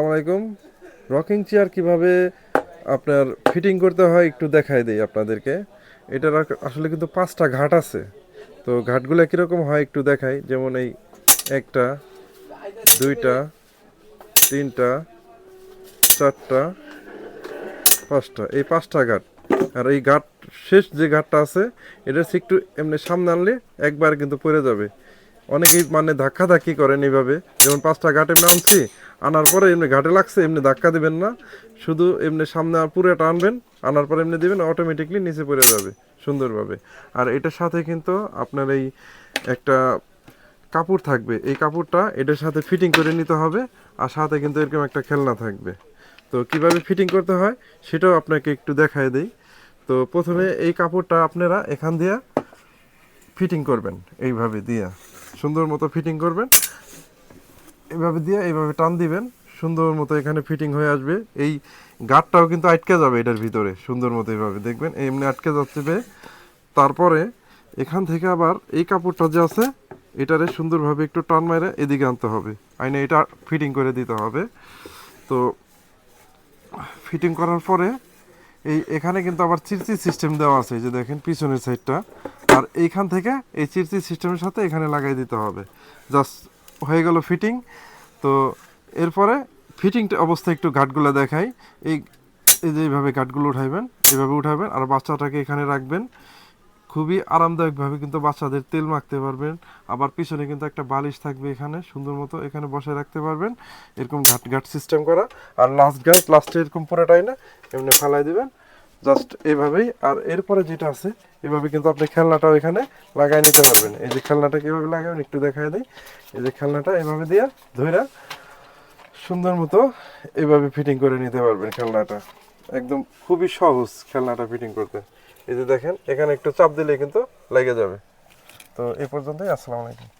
আসসালামাইকুম rocking chair কীভাবে আপনার ফিটিং করতে হয় একটু দেখাই দিই আপনাদেরকে। এটার আসলে কিন্তু পাঁচটা ঘাট আছে। তো ঘাটগুলো কীরকম হয় একটু দেখাই। যেমন এই একটা, দুইটা, তিনটা, চারটা, পাঁচটা। এই পাঁচটা ঘাট। আর এই ঘাট, শেষ যে ঘাটটা আছে, এটা একটু এমনি সামনে আনলে একবার কিন্তু পড়ে যাবে। অনেকেই মানে ধাক্কা ধাক্কি করেন এইভাবে। যেমন পাঁচটা ঘাট এমনি আনছি, আনার পরে এমনি ঘাটে লাগছে, এমনি ধাক্কা দিবেন না। শুধু এমনি সামনে পুরোটা আনবেন, আনার পরে এমনি দিবেন অটোমেটিকলি নিচে পড়ে যাবে, সুন্দরভাবে। আর এটার সাথে কিন্তু আপনার এই একটা কাপড় থাকবে। এই কাপড়টা এটার সাথে ফিটিং করে নিতে হবে, আর সাথে কিন্তু এরকম একটা খেলনা থাকবে। তো কীভাবে ফিটিং করতে হয়, সেটাও আপনাকে একটু দেখায় দেই। তো প্রথমে এই কাপড়টা আপনারা এখান দিয়ে ফিটিং করবেন, এইভাবে দিয়া। সুন্দর মতো ফিটিং করবেন। এভাবে দিয়ে এইভাবে টান দিবেন। সুন্দর মতো এখানে ফিটিং হয়ে আসবে। এই গাঠটাও কিন্তু আটকে যাবে এটার ভিতরে। সুন্দর মতো এইভাবে দেখবেন। এমনি আটকে যাচ্ছে। তারপরে এখান থেকে আবার এই কাপড়টা যে আছে, এটারে সুন্দরভাবে একটু টান মারে এদিকে আনতে হবে। আইনে এটা ফিটিং করে দিতে হবে। তো ফিটিং করার পরে এই এখানে কিন্তু আবার চিরচি সিস্টেম দেওয়া আছে। যে দেখেন, পিছনের সাইডটা আর এইখান থেকে এই চিরচি সিস্টেমের সাথে এখানে লাগাই দিতে হবে। জাস্ট হয়ে গেল ফিটিং তো এরপরে ফিটিং অবস্থা একটু ঘাটগুলো দেখাই। এই এই যে এইভাবে ঘাটগুলো উঠাইবেন, এইভাবে উঠাবেন আর বাচ্চাটাকে এখানে রাখবেন। খুবই আরামদায়কভাবে কিন্তু বাচ্চাদের তেল মাখতে পারবেন। আবার পিছনে কিন্তু একটা বালিশ থাকবে এখানে, সুন্দর মতো এখানে বসে রাখতে পারবেন। এরকম ঘাট ঘাট সিস্টেম করা। আর লাস্ট ঘাট লাস্টে এরকম পুরোটাই না, এমনি ফেলাই দিবেন। জাস্ট এভাবেই, আর এরপরে যেটা আছে, এভাবে কিন্তু আপনি খেলনাটাও এখানে লাগাই নিতে পারবেন। এই যে খেলনাটা কীভাবে লাগাবেন একটু দেখায় দিই। এই যে খেলনাটা এভাবে দিয়ে ধইরা সুন্দর মতো এভাবে ফিটিং করে নিতে পারবেন খেলনাটা। একদম খুবই সহজ খেলনাটা ফিটিং করতে। এই যে দেখেন, এখানে একটু চাপ দিলে কিন্তু লেগে যাবে। তো এ পর্যন্তই, আসসালামু আলাইকুম।